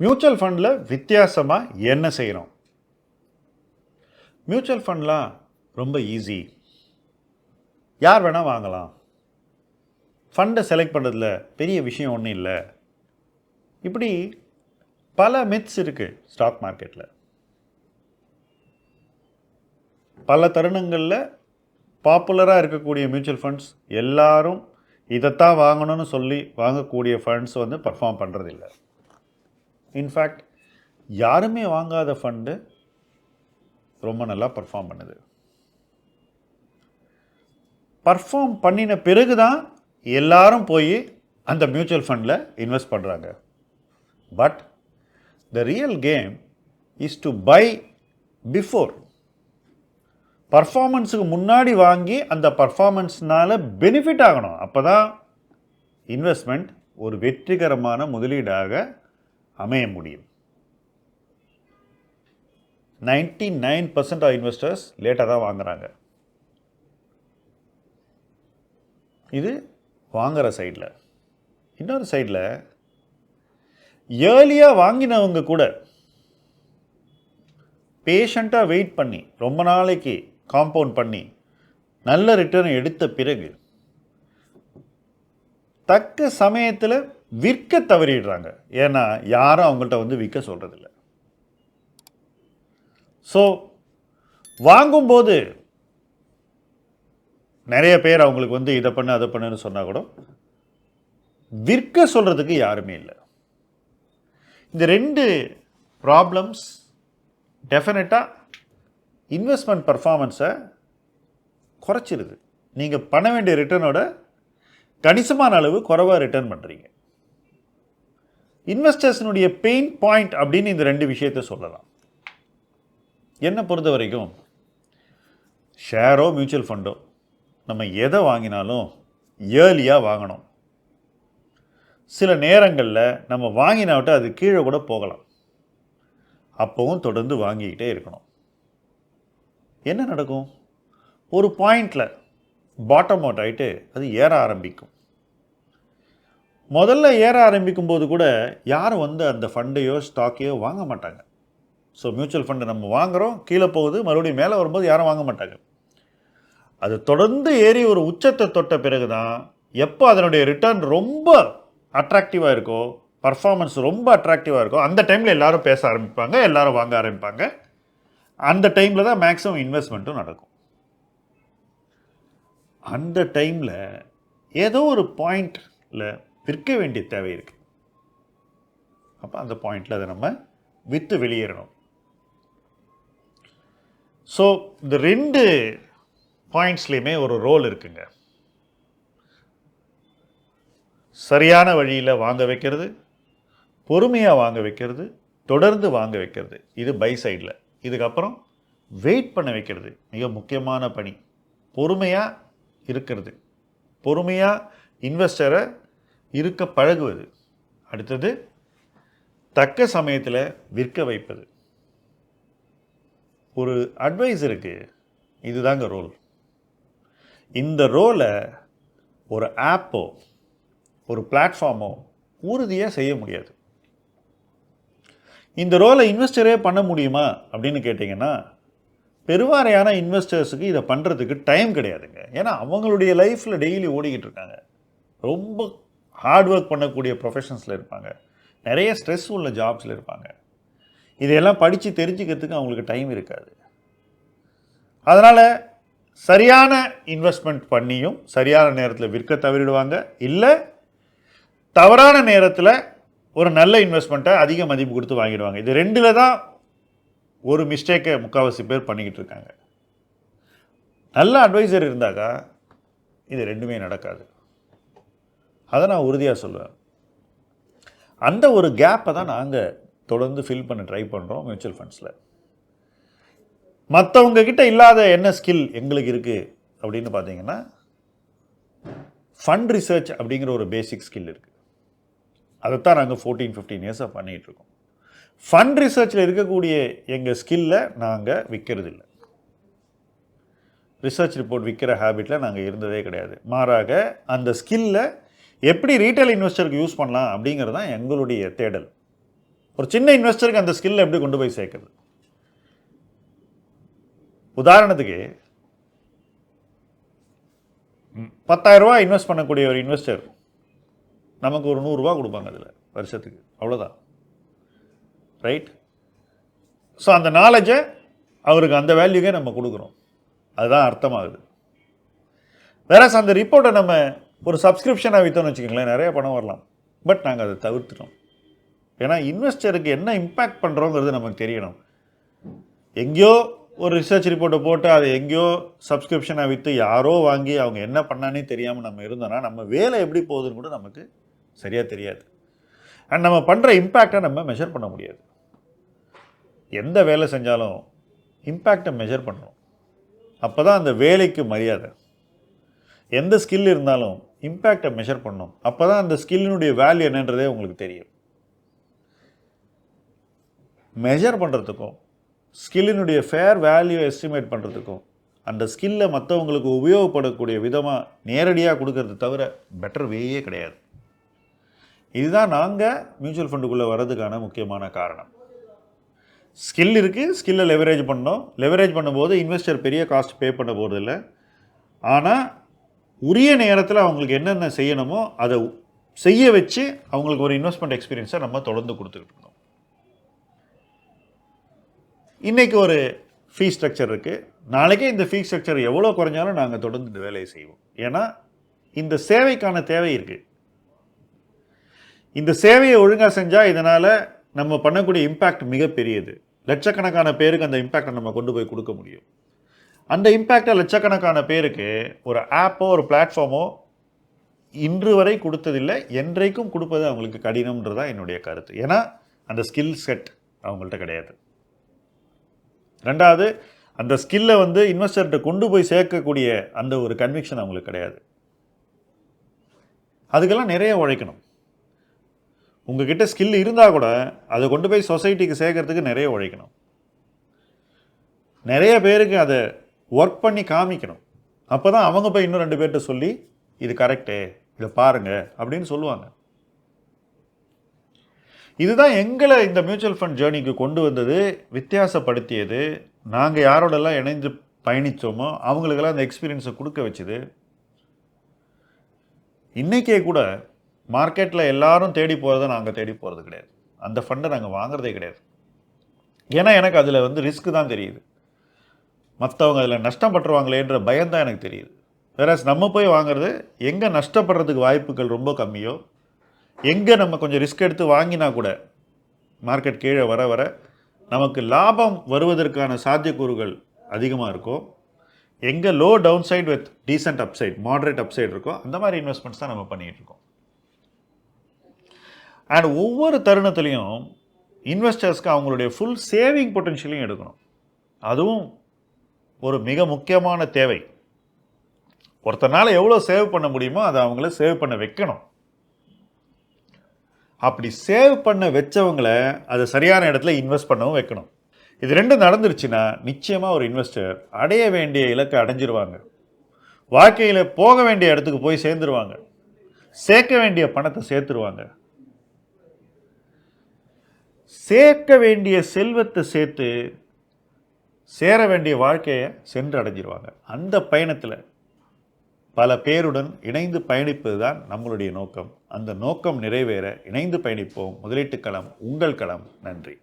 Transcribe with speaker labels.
Speaker 1: Mutual ஃபண்டில் வித்தியாசமாக என்ன செய்கிறோம் மியூச்சுவல் ஃபண்ட்லாம் ரொம்ப ஈஸி யார் வேணால் வாங்கலாம். ஃபண்டை செலக்ட் பண்ணுறதுல பெரிய விஷயம் ஒன்றும் இல்லை. இப்படி பல மித்ஸ் இருக்குது ஸ்டாக் மார்க்கெட்டில் பல தருணங்களில் பாப்புலராக இருக்கக்கூடிய மியூச்சுவல் ஃபண்ட்ஸ் எல்லாரும் இதைத்தான் வாங்கணும்னு சொல்லி வாங்கக்கூடிய ஃபண்ட்ஸ் வந்து பர்ஃபார்ம் பண்ணுறதில்ல இன்ஃபேக்ட் யாருமே வாங்காத ஃபண்டு ரொம்ப நல்லா பர்ஃபார்ம் பண்ணுது. பர்ஃபார்ம் பண்ணின பிறகு தான் எல்லாரும் போய் அந்த மியூச்சுவல் ஃபண்டில் இன்வெஸ்ட் பண்ணுறாங்க but the real game is to buy before பர்ஃபார்மன்ஸுக்கு முன்னாடி வாங்கி அந்த பர்ஃபார்மன்ஸ்னால் பெனிஃபிட் ஆகணும். அப்போ தான் இன்வெஸ்ட்மெண்ட் ஒரு வெற்றிகரமான முதலீடாக அமைய முடியும் ninety nine percent of investors லேட்டாக தான் வாங்குறாங்க. இது வாங்குகிற சைடில் இன்னொரு சைடில் ஏர்லியாக வாங்கினவங்க கூட பேஷண்ட்டாக வெயிட் பண்ணி ரொம்ப நாளைக்கு காம்பவுண்ட் பண்ணி நல்ல ரிட்டர்ன் எடுத்த பிறகு தக்க சமயத்தில் விற்க தவறிடுறாங்க. ஏன்னா யாரும் அவங்கள்ட்ட வந்து விற்க சொல்கிறதில்ல ஸோ வாங்கும்போது நிறைய பேர் அவங்களுக்கு வந்து இதை பண்ணு அதை பண்ணுன்னு சொன்னால் கூட விற்க சொல்கிறதுக்கு யாருமே இல்லை. இந்த ரெண்டு ப்ராப்ளம்ஸ் டெஃபினட்டாக இன்வெஸ்ட்மெண்ட் பர்ஃபார்மன்ஸை குறைச்சிருது. நீங்கள் பண்ண வேண்டிய ரிட்டர்னோட கணிசமான அளவு குறைவாக ரிட்டர்ன் பண்ணுறீங்க இன்வெஸ்டர்ஸினுடைய பெயின் பாயிண்ட் அப்படின்னு இந்த ரெண்டு விஷயத்தை சொல்லலாம். என்னை பொறுத்த வரைக்கும் ஷேரோ மியூச்சுவல் ஃபண்டோ நம்ம எதை வாங்கினாலும் ஏர்லியாக வாங்கணும். சில நேரங்களில் நம்ம வாங்கினாவிட்டு அது கீழே கூட போகலாம். அப்போவும் தொடர்ந்து வாங்கிக்கிட்டே இருக்கணும். என்ன நடக்கும்? ஒரு பாயிண்டில் பாட்டம் அவுட் ஆகிட்டு அது ஏற ஆரம்பிக்கும். முதல்ல ஏற ஆரம்பிக்கும் போது கூட யாரும் வந்து அந்த ஃபண்டையோ ஸ்டாக்கையோ வாங்க மாட்டாங்க. ஸோ மியூச்சுவல் ஃபண்டை நம்ம வாங்குகிறோம் கீழே போகுது மறுபடியும் மேலே வரும்போது யாரும் வாங்க மாட்டாங்க. அது தொடர்ந்து ஏறி ஒரு உச்சத்தை தொட்ட பிறகு தான் எப்போ அதனுடைய ரிட்டர்ன் ரொம்ப அட்ராக்டிவாக இருக்கோ பர்ஃபார்மன்ஸ் ரொம்ப அட்ராக்டிவாக இருக்கோ அந்த டைமில் எல்லோரும் பேச ஆரம்பிப்பாங்க எல்லோரும் வாங்க ஆரம்பிப்பாங்க. அந்த டைமில் தான் மேக்ஸிமம் இன்வெஸ்ட்மெண்ட்டும் நடக்கும். அந்த டைமில் ஏதோ ஒரு பாயிண்டில் விற்க வேண்டிய தேவை இருக்குது அப்போ அந்த பாயிண்டில் அதை நம்ம விற்று வெளியேறணும். ஸோ இந்த ரெண்டு பாயிண்ட்ஸ்லேயுமே ஒரு ரோல் இருக்குங்க. சரியான வழியில் வாங்க வைக்கிறது பொறுமையாக வாங்க வைக்கிறது தொடர்ந்து வாங்க வைக்கிறது. இது பை சைடில் இதுக்கப்புறம் வெயிட் பண்ண வைக்கிறது. மிக முக்கியமான பணி. பொறுமையாக இருக்கிறது. பொறுமையாக இன்வெஸ்டரை இருக்க பழகுவது. அடுத்தது தக்க சமயத்தில் விற்க வைப்பது. ஒரு அட்வைஸ் இருக்குது இதுதாங்க ரோல் இந்த ரோலை ஒரு ஆப்போ ஒரு பிளாட்ஃபார்மோ உறுதியாக செய்ய முடியாது. இந்த ரோலை இன்வெஸ்டரே பண்ண முடியுமா அப்படின்னு கேட்டிங்கன்னா பெருவாரையான இன்வெஸ்டர்ஸுக்கு இதை பண்ணுறதுக்கு டைம் கிடையாதுங்க. ஏன்னா அவங்களுடைய லைஃப்பில் டெய்லி ஓடிக்கிட்டு இருக்காங்க. ரொம்ப ஹார்ட் ஒர்க் பண்ணக்கூடிய ப்ரொஃபஷன்ஸில் இருப்பாங்க. நிறைய ஸ்ட்ரெஸ் உள்ள ஜாப்ஸில் இருப்பாங்க. இதையெல்லாம் படித்து தெரிஞ்சுக்கிறதுக்கு அவங்களுக்கு டைம் இருக்காது. அதனால் சரியான இன்வெஸ்ட்மெண்ட் பண்ணியும் சரியான நேரத்தில் விற்க தவறிடுவாங்க. இல்லை தவறான நேரத்தில் ஒரு நல்ல இன்வெஸ்ட்மெண்ட்டை அதிக மதிப்பு கொடுத்து வாங்கிடுவாங்க. இது ரெண்டில் தான் ஒரு மிஸ்டேக்கை முக்கால்வாசி பேர் பண்ணிக்கிட்டு இருக்காங்க. நல்ல அட்வைசர் இருந்தாக்கா இது ரெண்டுமே நடக்காது. அதை நான் உறுதியாக சொல்லுவேன். அந்த ஒரு கேப்பை தான் நாங்கள் தொடர்ந்து ஃபில் பண்ண ட்ரை பண்ணுறோம் மியூச்சுவல் ஃபண்ட்ஸில் மற்றவங்க கிட்ட இல்லாத என்ன ஸ்கில் எங்களுக்கு இருக்குது அப்படின்னு பார்த்தீங்கன்னா ஃபண்ட் ரிசர்ச் அப்படிங்கிற ஒரு பேசிக் ஸ்கில் இருக்குது அதைத்தான் நாங்கள் ஃபோர்டீன் ஃபிஃப்டீன் இயர்ஸாக பண்ணிகிட்டு இருக்கோம். ஃபண்ட் ரிசர்ச்சில் இருக்கக்கூடிய எங்கள் ஸ்கில்ல நாங்கள் விற்கிறதில்ல ரிசர்ச் ரிப்போர்ட் விற்கிற ஹேபிட்டில் நாங்கள் இருந்ததே கிடையாது. மாறாக அந்த ஸ்கில்லை எப்படி ரீட்டைல் இன்வெஸ்டருக்கு யூஸ் பண்ணலாம் அப்படிங்கிறது தான் எங்களுடைய தேடல். ஒரு சின்ன இன்வெஸ்டருக்கு அந்த ஸ்கில்லை எப்படி கொண்டு போய் சேர்க்குறது? உதாரணத்துக்கு பத்தாயிரரூபா இன்வெஸ்ட் பண்ணக்கூடிய ஒரு இன்வெஸ்டர் நமக்கு ஒரு நூறுரூவா கொடுப்பாங்க அதில் வருஷத்துக்கு. அவ்வளோதான் ரைட் ஸோ அந்த நாலேஜை அவருக்கு அந்த வேல்யூக்கே நம்ம கொடுக்குறோம். அதுதான் அர்த்தமாகுது. வேற அந்த ரிப்போர்ட்டை நம்ம ஒரு சப்ஸ்கிரிப்ஷனாக விற்றோன்னு வச்சுக்கோங்களேன் நிறைய பணம் வரலாம். பட் நாங்கள் அதை தவிர்த்துட்டோம். ஏன்னா இன்வெஸ்டருக்கு என்ன இம்பேக்ட் பண்ணுறோங்கிறது நமக்கு தெரியணும். எங்கேயோ ஒரு ரிசர்ச் ரிப்போர்ட்டை போட்டு அதை எங்கேயோ சப்ஸ்கிரிப்ஷனாக விற்று யாரோ வாங்கி அவங்க என்ன பண்ணானே தெரியாமல் நம்ம இருந்தோன்னா நம்ம வேலை எப்படி போகுதுன்னு கூட நமக்கு சரியாக தெரியாது. அண்ட் நம்ம பண்ணுற இம்பேக்டை நம்ம மெஷர் பண்ண முடியாது. எந்த வேலை செஞ்சாலும் இம்பேக்டை மெஷர் பண்ணணும் அப்போ தான் அந்த வேலைக்கு மரியாதை. எந்த ஸ்கில் இருந்தாலும் இம்பேக்டை மெஷர் பண்ணும். அப்போ தான் அந்த ஸ்கில்லினுடைய வேல்யூ என்னன்றதே உங்களுக்கு தெரியும். மெஷர் பண்ணுறதுக்கும் ஸ்கில்லினுடைய ஃபேர் வேல்யூ எஸ்டிமேட் பண்ணுறதுக்கும் அந்த ஸ்கில்லை மற்றவங்களுக்கு உபயோகப்படக்கூடிய விதமாக நேரடியாக கொடுக்கறது தவிர பெட்டர் வேயே கிடையாது. இதுதான் நாங்கள் மியூச்சுவல் ஃபண்டுக்குள்ளே வர்றதுக்கான முக்கியமான காரணம். ஸ்கில் இருக்குது ஸ்கில்லை லெவரேஜ் பண்ணோம். லெவரேஜ் பண்ணும்போது இன்வெஸ்டர் பெரிய காஸ்ட் பே பண்ண போகிறதில்ல ஆனால் உரிய நேரத்தில் அவங்களுக்கு என்னென்ன செய்யணுமோ அதை செய்ய வச்சு அவங்களுக்கு ஒரு இன்வெஸ்ட்மெண்ட் எக்ஸ்பீரியன்ஸை நம்ம தொடர்ந்து கொடுத்துக்கிட்டு இருக்கோம். இன்றைக்கி ஒரு ஃபீ ஸ்ட்ரக்சர் இருக்குது நாளைக்கே இந்த ஃபீ ஸ்ட்ரக்சர் எவ்வளோ குறைஞ்சாலும் நாங்கள் தொடர்ந்து இந்த வேலையை செய்வோம். ஏன்னா இந்த சேவைக்கான தேவை இருக்குது இந்த சேவையை ஒழுங்காக செஞ்சால் இதனால் நம்ம பண்ணக்கூடிய இம்பேக்ட் மிகப்பெரியது. லட்சக்கணக்கான பேருக்கு அந்த இம்பேக்டை நம்ம கொண்டு போய் கொடுக்க முடியும். அந்த இம்பேக்டை லட்சக்கணக்கான பேருக்கு ஒரு ஆப்போ ஒரு பிளாட்ஃபார்மோ இன்று வரை கொடுத்ததில்லை. என்றைக்கும் கொடுப்பது அவங்களுக்கு கடினம்ன்றது தான் என்னுடைய கருத்து. ஏன்னா அந்த ஸ்கில் செட் அவங்கள்ட்ட கிடையாது. ரெண்டாவது அந்த ஸ்கில்லை வந்து இன்வெஸ்டர்கிட்ட கொண்டு போய் சேர்க்கக்கூடிய அந்த ஒரு கன்விக்ஷன் அவங்களுக்கு கிடையாது. அதுக்கெல்லாம் நிறைய உழைக்கணும். உங்ககிட்ட ஸ்கில் இருந்தால் கூட அதை கொண்டு போய் சொசைட்டிக்கு சேர்க்கறதுக்கு நிறைய உழைக்கணும். நிறைய பேருக்கு அதை ஒர்க் பண்ணி காமிக்கணும். அப்போ தான் அவங்க போய் இன்னும் ரெண்டு பேர்கிட்ட சொல்லி இது கரெக்டு இதை பாருங்க அப்படின்னு சொல்லுவாங்க. இதுதான் எங்களை இந்த மியூச்சுவல் ஃபண்ட் ஜேர்னிக்கு கொண்டு வந்தது வித்தியாசப்படுத்தியது. நாங்கள் யாரோடெல்லாம் இணைந்து பயணித்தோமோ அவங்களுக்கெல்லாம் அந்த எக்ஸ்பீரியன்ஸை கொடுக்க வச்சுது. இன்றைக்கே கூட மார்க்கெட்டில் எல்லாரும் தேடி போகிறத நாங்கள் தேடி போகிறது கிடையாது. அந்த ஃபண்டை நாங்கள் வாங்குறதே கிடையாது. ஏன்னா எனக்கு அதில் வந்து ரிஸ்க்கு தான் தெரியுது. மற்றவங்க அதில் நஷ்டம் பட்டுருவாங்களேன்ற பயம் தான் எனக்கு தெரியுது. வேற நம்ம போய் வாங்குறது எங்கே நஷ்டப்படுறதுக்கு வாய்ப்புகள் ரொம்ப கம்மியோ? எங்கே நம்ம கொஞ்சம் ரிஸ்க் எடுத்து வாங்கினா கூட மார்க்கெட் கீழே வர வர நமக்கு லாபம் வருவதற்கான சாத்தியக்கூறுகள் அதிகமாக இருக்கும் எங்கே low downside with decent upside moderate upside இருக்கோ? அந்த மாதிரி இன்வெஸ்ட்மெண்ட்ஸ் தான் நம்ம பண்ணிகிட்டு இருக்கோம். அண்ட் ஒவ்வொரு தருணத்துலையும் இன்வெஸ்டர்ஸ்க்கு அவங்களுடைய ஃபுல் சேவிங் பொட்டென்ஷியலையும் எடுக்கணும். அதுவும் ஒரு மிக முக்கியமான தேவை. ஒருத்தனால எவ்வளோ சேவ் பண்ண முடியுமோ அதை அவங்கள சேவ் பண்ண வைக்கணும். அப்படி சேவ் பண்ண வச்சவங்கள அதை சரியான இடத்துல இன்வெஸ்ட் பண்ணவும் வைக்கணும். இது ரெண்டும் நடந்துருச்சுன்னா நிச்சயமாக ஒரு இன்வெஸ்டர் அடைய வேண்டிய இலக்கை அடைஞ்சிருவாங்க. வாழ்க்கையில் போக வேண்டிய இடத்துக்கு போய் சேர்ந்துருவாங்க. சேர்க்க வேண்டிய பணத்தை சேர்த்துருவாங்க. சேர்க்க வேண்டிய செல்வத்தை சேர்த்து சேர வேண்டிய வாழ்க்கையை சென்று அடைஞ்சிருவாங்க அந்த பயணத்தில் பல பேருடன் இணைந்து பயணிப்பது தான் நம்மளுடைய நோக்கம். அந்த நோக்கம் நிறைவேற இணைந்து பயணிப்போம். முதலீட்டு களம் உங்கள் களம். நன்றி.